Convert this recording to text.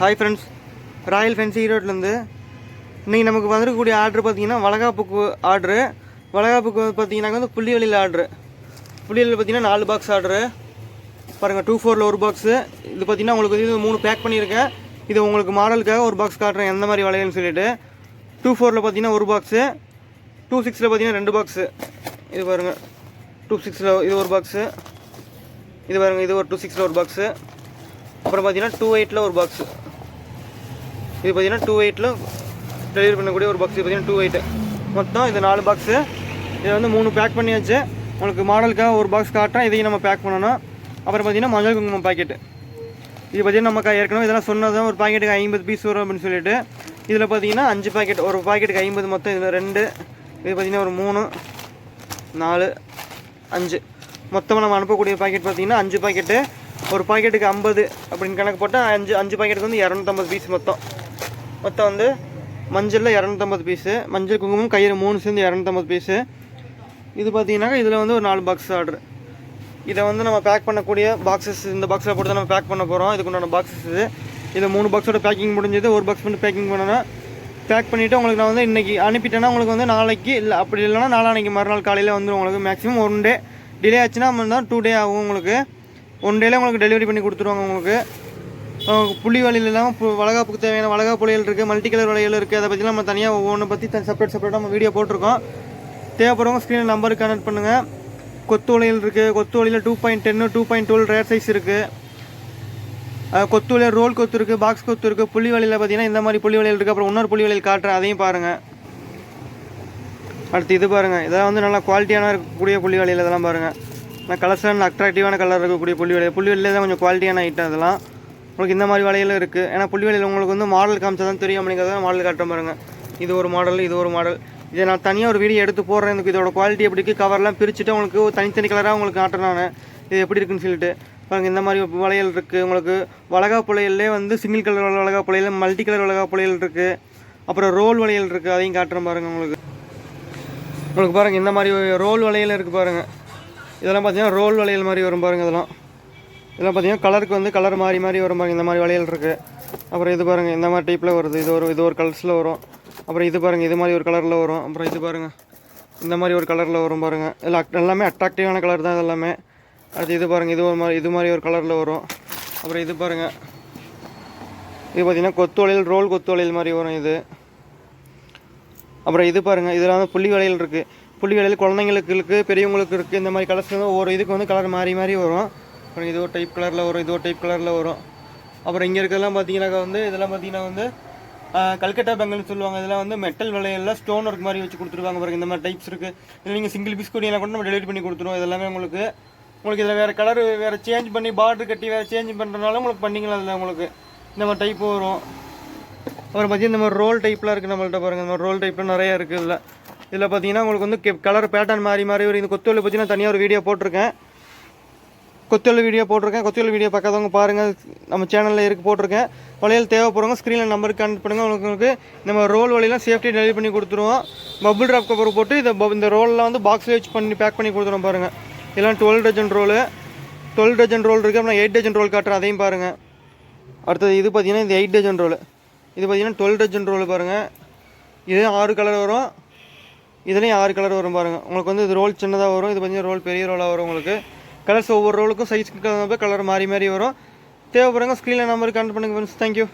Hi friends Royal fancy ஈரோட்லேருந்து இன்றைக்கி நமக்கு வந்திருக்கக்கூடிய ஆர்டர் பார்த்தீங்கன்னா வளகாப்புக்கு ஆர்டரு வளகாப்புக்கு பார்த்தீங்கன்னாக்க வந்து புள்ளிவெளியில் ஆர்டரு புள்ளிவெளியில் பார்த்தீங்கன்னா நாலு பாக்ஸ் ஆர்டரு பாருங்கள் டூ ஃபோரில் ஒரு பாக்ஸு இது பார்த்தீங்கன்னா உங்களுக்கு இது மூணு பேக் பண்ணியிருக்கேன். இது உங்களுக்கு மாடலுக்காக ஒரு பாக்ஸ் காட்டுறேன் எந்த மாதிரி வளையல்னு சொல்லிட்டு. டூ ஃபோரில் பார்த்தீங்கன்னா ஒரு பாக்ஸு டூ சிக்ஸில் பார்த்தீங்கன்னா ரெண்டு பாக்ஸு இது பாருங்கள் டூ சிக்ஸில் இது ஒரு பாக்ஸு இது பாருங்கள் இது ஒரு டூ சிக்ஸில் ஒரு பாக்ஸு அப்புறம் பார்த்தீங்கன்னா டூ எயிட்டில் ஒரு பாக்ஸு இது பார்த்தீங்கன்னா டூ எயிட்டில் டெலிவரி பண்ணக்கூடிய ஒரு பாக்ஸ் பார்த்தீங்கன்னா டூ எயிட்டு மொத்தம் இது நாலு பாக்ஸு இதை வந்து மூணு பேக் பண்ணியாச்சு. உங்களுக்கு மாடலுக்காக ஒரு பாக்ஸ் காட்டுறேன். இதையும் நம்ம பேக் பண்ணணும். அப்புறம் பார்த்தீங்கன்னா மஞ்சள் குங்குமம் பாக்கெட்டு இது பார்த்தீங்கன்னா நம்ம ஏற்கனவே இதெல்லாம் சொன்னதான் ஒரு பாக்கெட்டுக்கு ஐம்பது பீஸ் வரும் அப்படின்னு சொல்லிட்டு. இதில் பார்த்தீங்கன்னா அஞ்சு பாக்கெட் ஒரு பாக்கெட்டுக்கு ஐம்பது மொத்தம். இதில் ரெண்டு இது பார்த்தீங்கன்னா ஒரு மூணு நாலு அஞ்சு. மொத்தமாக நம்ம அனுப்பக்கூடிய பாக்கெட் பார்த்தீங்கன்னா அஞ்சு பாக்கெட்டு ஒரு பாக்கெட்டுக்கு ஐம்பது அப்படின்னு கணக்கு போட்டால் அஞ்சு அஞ்சு பாக்கெட்டுக்கு வந்து இரநூத்தம்பது பீஸ் மொத்தம். மொத்தம் வந்து மஞ்சளில் இரநூத்தம்பது பீஸு மஞ்சள் குங்குமம் கயிறு மூணு சேர்ந்து இரநூத்தம்பது பீஸு இது பார்த்தீங்கன்னாக்கா இதில் வந்து ஒரு நாலு பாக்ஸ் ஆர்டர் இதை வந்து நம்ம பேக் பண்ணக்கூடிய பாக்ஸஸ் இந்த பாக்ஸில் போட்டு தான் நம்ம பேக் பண்ண போகிறோம் இதுக்கு உண்டான பாக்ஸஸ் இது. இது மூணு பாக்ஸோட பேக்கிங் முடிஞ்சது. ஒரு பாக்ஸ் மட்டும் பேக்கிங் பண்ணணும். பேக் பண்ணிவிட்டு உங்களுக்கு நான் வந்து இன்றைக்கி அனுப்பிட்டேன்னா உங்களுக்கு வந்து நாளைக்கு இல்லை அப்படி இல்லைன்னா நாளான்னைக்கு மறுநாள் காலையில் வந்து உங்களுக்கு மேக்ஸிமம் ஒன் டே டிலே ஆச்சுன்னா தான் டூ டே ஆகும் உங்களுக்கு. ஒன் டேல உங்களுக்கு டெலிவரி பண்ணி கொடுத்துருவாங்க உங்களுக்கு. புள்ளி வலையிலலாம் இப்போ வளகாப்புக்கு தேவையான வளகா புளியல் இருக்குது மல்டி கலர் வளையல் இருக்குது அதை பற்றிலாம் நம்ம தனியாக ஒவ்வொன்றை பற்றி தனி செப்பரேட் செப்பரேட்டாக நம்ம வீடியோ போட்டிருக்கோம். தேவைப்படுறவங்க ஸ்க்ரீனில் நம்பருக்கு கனெக்ட் பண்ணுங்கள் கொத்து வலையல் இருக்குது கொத்து வலையில் two point ten two point twelve rare size இருக்குது கொத்து வலையில் ரோல் கொத்து இருக்குது பாக்ஸ் கொத்து இருக்குது புள்ளி வலையில் பார்த்தீங்கன்னா இந்த மாதிரி புள்ளி வளையல் இருக்குது அப்புறம் இன்னொரு புள்ளி வலையில் காட்டுறேன் அதையும் பாருங்கள் அடுத்து இது பாருங்கள் இதெல்லாம் வந்து நல்லா குவாலிட்டியான இருக்கக்கூடிய புள்ளி வலையில் இதெல்லாம் பாருங்கள் நான் கலர்ஸான அட்ராக்டிவான கலர் இருக்கக்கூடிய புள்ளி வலையில் புள்ளி வலையில் தான் கொஞ்சம் குவாலிட்டியான ஐட்டம் அதெல்லாம். உங்களுக்கு இந்த மாதிரி வளையலும் இருக்குது ஏன்னா புள்ளி வலையில் உங்களுக்கு வந்து மாடல் காமிச்சா தான் தெரியும் அப்படிங்கிறத மாடல் காட்டுற பாருங்க. இது ஒரு மாடல் இது ஒரு மாடல் இதை நான் தனியாக ஒரு வீடியோ எடுத்து போடுறேன். எனக்கு இதோட குவாலிட்டி எப்படி இருக்குது கவர்லாம் பிரிச்சுட்டு உங்களுக்கு தனித்தனி கலராக உங்களுக்கு காட்டுறேன் நான். இது எப்படி இருக்குன்னு சொல்லிட்டு. பாருங்கள் இந்த மாதிரி வளையல் இருக்குது உங்களுக்கு வளகா புலையிலே வந்து சிங்கிள் கலர் வளகா புலையில் மல்டி கலர் வளகா புளையல் இருக்குது அப்புறம் ரோல் வளையல் இருக்குது அதையும் காட்டுறேன் பாருங்கள் உங்களுக்கு. உங்களுக்கு பாருங்கள் இந்த மாதிரி ரோல் வளையல் இருக்குது பாருங்கள் இதெல்லாம் பார்த்தீங்கன்னா ரோல் வளையல் மாதிரி வரும் பாருங்கள் இதெல்லாம். இதெல்லாம் பார்த்தீங்கன்னா கலருக்கு வந்து கலர் மாறி மாறி வரும் பாருங்கள் இந்த மாதிரி வளையல் இருக்குது அப்புறம் இது பாருங்கள் இந்த மாதிரி டைப்பில் வருது. இது ஒரு இது ஒரு கலர்ஸில் வரும். அப்புறம் இது பாருங்கள் இது மாதிரி ஒரு கலரில் வரும். அப்புறம் இது பாருங்கள் இந்த மாதிரி ஒரு கலரில் வரும் பாருங்கள் இதில் எல்லாமே அட்ராக்டிவான கலர் தான் இது எல்லாமே அடுத்து இது பாருங்கள் இது ஒரு மாதிரி இது மாதிரி ஒரு கலரில் வரும். அப்புறம் இது பாருங்கள் இது பார்த்திங்கன்னா கொத்து வளையல் ரோல் கொத்து வளையல் மாதிரி வரும் இது. அப்புறம் இது பாருங்கள் இதில் வந்து புள்ளி வளையல் இருக்குது புள்ளி வளையல் குழந்தைங்களுக்கு இருக்குது பெரியவங்களுக்கு இருக்குது இந்த மாதிரி கலர்ஸ் வந்து ஒவ்வொரு இதுக்கு வந்து கலர் மாறி மாறி வரும். அப்புறம் இது ஒரு டைப் கலரில் வரும் இது ஒரு டைப் கலரில் வரும். அப்புறம் இங்கே இருக்கிறதெல்லாம் பார்த்தீங்கன்னாக்கா வந்து இதெல்லாம் பார்த்தீங்கன்னா வந்து கல்கட்டா பெங்கல்னு சொல்லுவாங்க. இதெல்லாம் வந்து மெட்டல் விலையெல்லாம் ஸ்டோன் ஒர்க் மாதிரி வச்சு கொடுத்துருவாங்க பாருங்க. இந்த மாதிரி டைப்ஸ் இருக்குது இதில் நீங்கள் சிங்கிள் பீஸ் கூட கூட நம்ம டெலிவரி பண்ணி கொடுத்துருவோம். இதெல்லாமே உங்களுக்கு உங்களுக்கு இதில் வேறு கலர் வேறு சேஞ்ச் பண்ணி பார்டர் கட்டி வேறு சேஞ்ச் பண்ணுறதுனால உங்களுக்கு பண்ணிக்கலாம் அதில் உங்களுக்கு. இந்த மாதிரி டைப் வரும். அப்புறம் பார்த்தீங்கன்னா இந்த மாதிரி ரோல் டைப்லாம் இருக்குது நம்மள்ட்ட பாருங்கள் இந்த மாதிரி ரோல் டைப்லாம் நிறையா இருக்குது இதில். இதில் பார்த்தீங்கன்னா உங்களுக்கு வந்து கலர் பேட்டர்ன் மாறி மாறி ஒரு இந்த கொத்துவல் பார்த்தீங்கன்னா தனியாக ஒரு வீடியோ போட்டிருக்கேன். கொத்தியல் வீடியோ போட்டிருக்கேன். கொத்தியல் வீடியோ பார்க்காதவங்க பாருங்கள் நம்ம சேனலில் இருக்குது போட்டிருக்கேன். வளையல் தேவைப்படுறவங்க ஸ்க்ரீனில் நம்பருக்கு கனெக்ட் பண்ணுங்கள் உங்களுக்கு நம்ம ரோல் வழியெல்லாம் சேஃப்டி டெலிவரி பண்ணி கொடுத்துருவோம். பபுள் ட்ராப் கவர் போட்டு இதை இந்த ரோல்லாம் வந்து பாக்ஸில் வச்சு பண்ணி பேக் பண்ணி கொடுத்துருவோம் பாருங்கள் இதெல்லாம் twelve dozen roll twelve dozen roll இருக்குது அப்புறம் எயிட் டஜன் ரோல் காட்டுறேன் அதையும் பாருங்கள் அடுத்தது இது பார்த்தீங்கன்னா இது எயிட் டஜன் ரோல் இது பார்த்தீங்கன்னா டுவெல் டஜன் ரோல் பாருங்கள் இதுலேயும் ஆறு கலர் வரும். இதுலேயும் ஆறு கலர் வரும் பாருங்கள் உங்களுக்கு வந்து இது ரோல் சின்னதாக வரும். இது பார்த்தீங்கன்னா ரோல் பெரிய ரோலாக வரும் உங்களுக்கு. கலர்ஸ் ஒவ்வொரு ரோலுக்கும் சைஸ்க்கு கலர் மாறி மாறி வரும். தேவைப்படுறவங்க ஸ்க்ரீனில் நம்பருக்கு கான்டெக்ட் பண்ணுங்கள் ஃப்ரெண்ட்ஸ் தேங்க்யூ